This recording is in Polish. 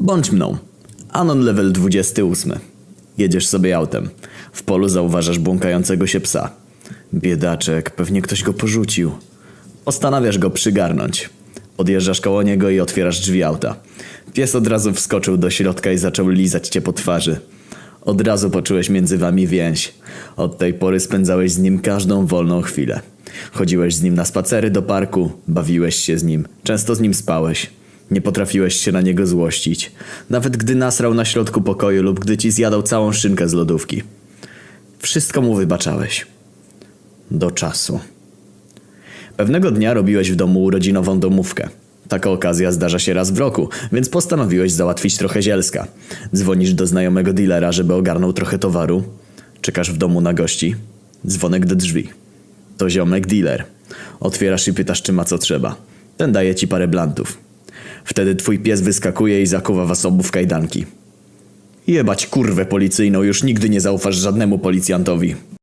Bądź mną. Anon level 28. Jedziesz sobie autem. W polu zauważasz błąkającego się psa. Biedaczek, pewnie ktoś go porzucił. Postanawiasz go przygarnąć. Odjeżdżasz koło niego i otwierasz drzwi auta. Pies od razu wskoczył do środka i zaczął lizać cię po twarzy. Od razu poczułeś między wami więź. Od tej pory spędzałeś z nim każdą wolną chwilę. Chodziłeś z nim na spacery do parku, bawiłeś się z nim, często z nim spałeś. Nie potrafiłeś się na niego złościć. Nawet gdy nasrał na środku pokoju lub gdy ci zjadał całą szynkę z lodówki. Wszystko mu wybaczałeś. Do czasu. Pewnego dnia robiłeś w domu urodzinową domówkę. Taka okazja zdarza się raz w roku, więc postanowiłeś załatwić trochę zielska. Dzwonisz do znajomego dealera, żeby ogarnął trochę towaru. Czekasz w domu na gości. Dzwonek do drzwi. To ziomek dealer. Otwierasz i pytasz, czy ma co trzeba. Ten daje ci parę blantów. Wtedy twój pies wyskakuje i zakuwa was obu w kajdanki. Jebać kurwę policyjną, już nigdy nie zaufasz żadnemu policjantowi.